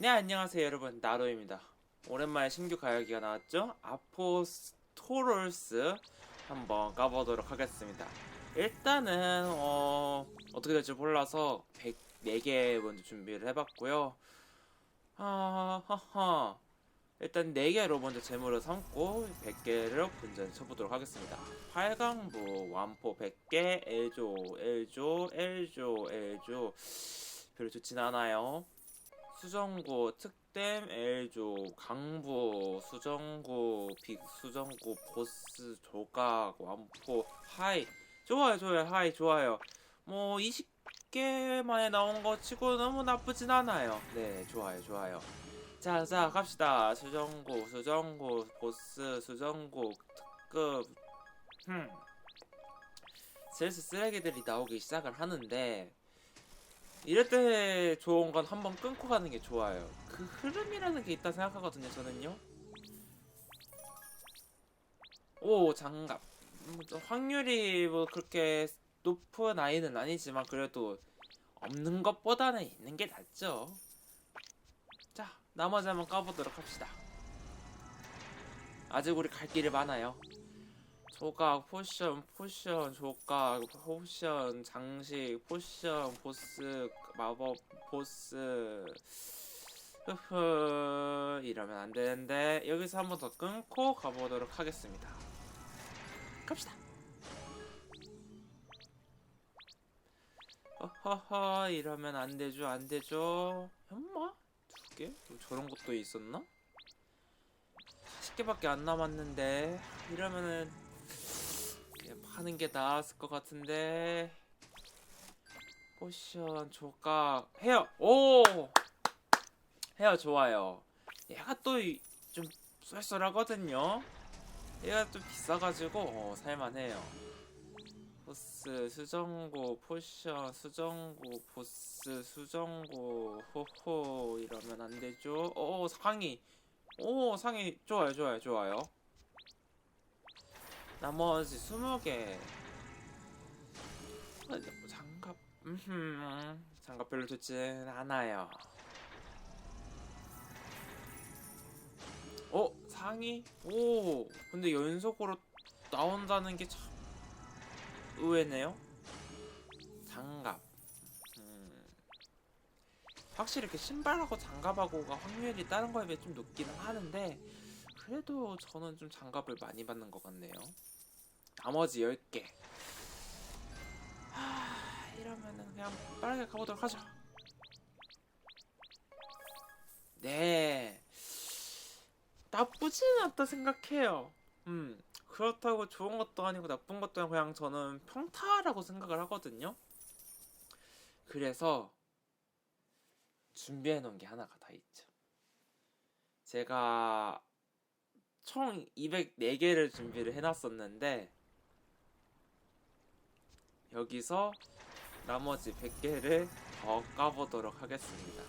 네 안녕하세요 여러분. 나로입니다. 오랜만에 신규 가야기가 나왔죠? 아포스토롤스 한번 까보도록 하겠습니다. 일단은 어 어떻게 될지 몰라서 104개 먼저 준비를 해봤고요. 아 하하. 일단 4개로 먼저 재물을 삼고 100개를 본전에 쳐보도록 하겠습니다. 활강부 완포 100개 L조 L조 L조 L조. 별로 좋진 않아요 수정구 특댐 L조 강부 수정구 빅 수정구 보스 조각 완포 하이. 좋아요 좋아요 하이 좋아요. 뭐 20개 만에 나온 거 치고 너무 나쁘진 않아요. 네 좋아요 좋아요. 자 자 갑시다. 수정구 수정구 보스 수정구 특급. 흠. 슬슬 쓰레기들이 나오기 시작을 하는데 이럴 때 좋은 건 한번 끊고 가는 게 좋아요. 그 흐름이라는 게 있다 생각하거든요, 저는요. 오, 장갑. 음, 또 확률이 뭐 그렇게 높은 아이는 아니지만 그래도 없는 것보다는 있는 게 낫죠. 자, 나머지 한번 까보도록 합시다. 아직 우리 갈 길이 많아요. 조각, 포션, 포션, 조각, 포션, 장식, 포션, 보스, 마법, 보스. 흐흐, 이러면 안 되는데, 여기서 한 번 더 끊고 가보도록 하겠습니다. 갑시다. 허허허, 이러면 안 되죠, 안 되죠. 현마? 두 개? 뭐 저런 것도 있었나? 40개밖에 안 남았는데, 이러면은 파는 게 나았을 것 같은데 포션 조각 헤어. 오! 헤어 좋아요. 얘가 또 좀 쏠쏠하거든요. 얘가 좀 비싸가지고 어, 살만해요. 보스 수정구 포션 수정구 보스 수정구 호호 이러면 안 되죠? 오 상위 오 상위 좋아요 좋아요 좋아요. 나머지 20개. 뭐 장갑, 별로 좋진 않아요. 어? 상의? 오, 근데 연속으로 나온다는 게 참 의외네요. 장갑. 음. 확실히 이렇게 신발하고 장갑하고가 확률이 다른 거에 비해 좀 높기는 하는데 그래도 저는 좀 장갑을 많이 받는 것 같네요. 나머지 10개. 하, 이러면은 그냥 빠르게 가보도록 하죠. 네. 나쁘지는 않다 생각해요. 음. 그렇다고 좋은 것도 아니고 나쁜 것도 아니고 그냥 저는 평타라고 생각을 하거든요. 그래서 준비해 놓은 게 하나가 다 있죠. 제가 총 204개를 준비를 해놨었는데 여기서 나머지 100개를 더 까보도록 하겠습니다.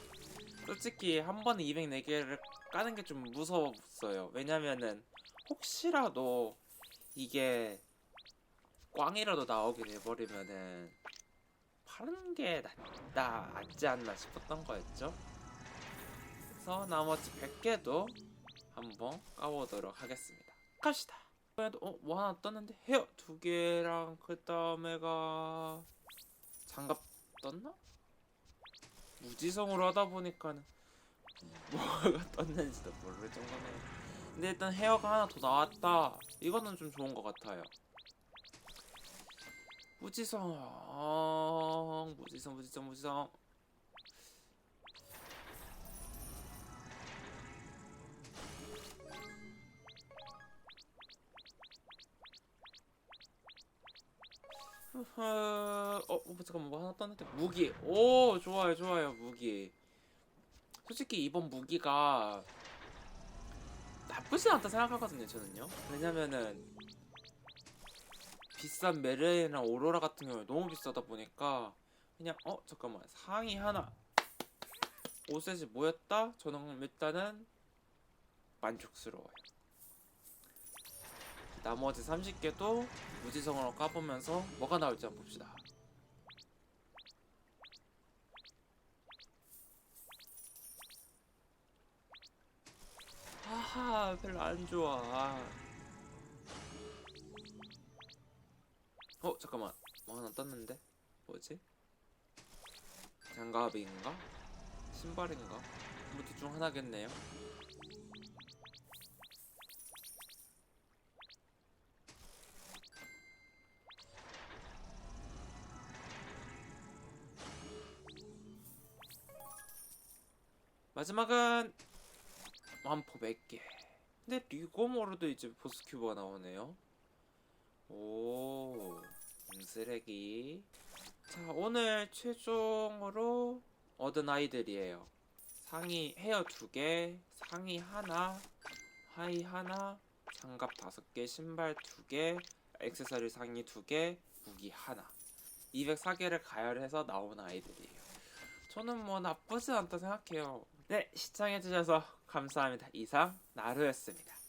솔직히 한 번에 204개를 까는 게 좀 무서웠어요. 왜냐면은 혹시라도 이게 꽝이라도 나오게 돼버리면은 파는 게 낫다, 낫지 않나 싶었던 거였죠. 그래서 나머지 100개도 한번 까보도록 하겠습니다. 갑시다. 어, 뭐 하나 떴는데 헤어 두 개랑 그 다음에가 장갑 떴나? 무지성으로 하다 보니까는 뭐가 떴는지도 모를 정도네. 근데 일단 헤어가 하나 더 나왔다. 이거는 좀 좋은 것 같아요. 무지성, 어, 무지성, 무지성, 무지성. 어, 어, 잠깐만, 뭐 하나 떴는데 무기. 오, 좋아요, 좋아요, 무기. 솔직히 이번 무기가 나쁘지 않다 생각하거든요, 저는요. 왜냐면은 비싼 메르이랑 오로라 같은 경우에 너무 비싸다 보니까 그냥 어 잠깐만 상의 하나 5셋이 모였다? 저는 일단은 만족스러워요. 나머지 30개도 무지성으로 까보면서 뭐가 나올지 한번 봅시다. 하 별로 안 좋아. 어 잠깐만 뭐 하나 떴는데 뭐지? 장갑인가? 신발인가? 뭐 둘 중 하나겠네요. 마지막은 완포 100개. 근데 리고모로도 이제 보스 큐브가 나오네요. 오, 음, 쓰레기. 자, 오늘 최종으로 얻은 아이들이에요. 상의 헤어 두 개, 상의 하나, 하의 하나, 장갑 다섯 개, 신발 두 개, 액세서리 상의 두 개, 무기 하나. 204개를 가열해서 나온 아이들이에요. 저는 뭐 나쁘지 않다 생각해요. 네, 시청해주셔서 감사합니다. 이상 나루였습니다.